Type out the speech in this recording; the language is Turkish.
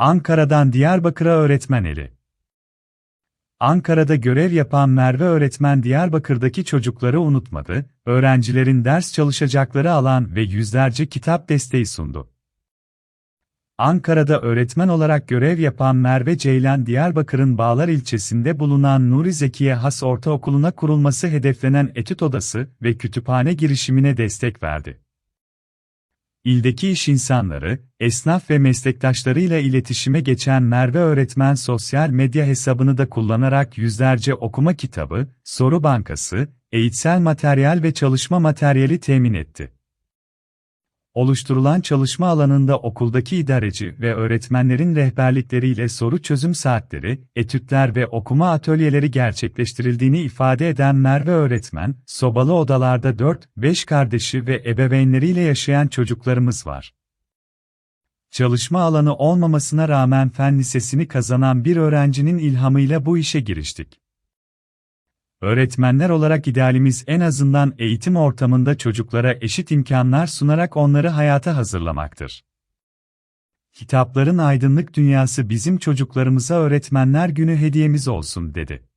Ankara'dan Diyarbakır'a öğretmen eli. Ankara'da görev yapan Merve öğretmen Diyarbakır'daki çocukları unutmadı, öğrencilerin ders çalışacakları alan ve yüzlerce kitap desteği sundu. Ankara'da öğretmen olarak görev yapan Merve Ceylan Diyarbakır'ın Bağlar ilçesinde bulunan Nuri Zekiye Has Ortaokulu'na kurulması hedeflenen etüt odası ve kütüphane girişimine destek verdi. İldeki iş insanları, esnaf ve meslektaşlarıyla iletişime geçen Merve öğretmen sosyal medya hesabını da kullanarak yüzlerce okuma kitabı, soru bankası, eğitsel materyal ve çalışma materyali temin etti. Oluşturulan çalışma alanında okuldaki idareci ve öğretmenlerin rehberlikleriyle soru çözüm saatleri, etütler ve okuma atölyeleri gerçekleştirildiğini ifade eden Merve öğretmen, sobalı odalarda 4-5 kardeşi ve ebeveynleriyle yaşayan çocuklarımız var. Çalışma alanı olmamasına rağmen fen lisesini kazanan bir öğrencinin ilhamıyla bu işe giriştik. Öğretmenler olarak idealimiz en azından eğitim ortamında çocuklara eşit imkanlar sunarak onları hayata hazırlamaktır. Kitapların aydınlık dünyası bizim çocuklarımıza öğretmenler günü hediyemiz olsun dedi.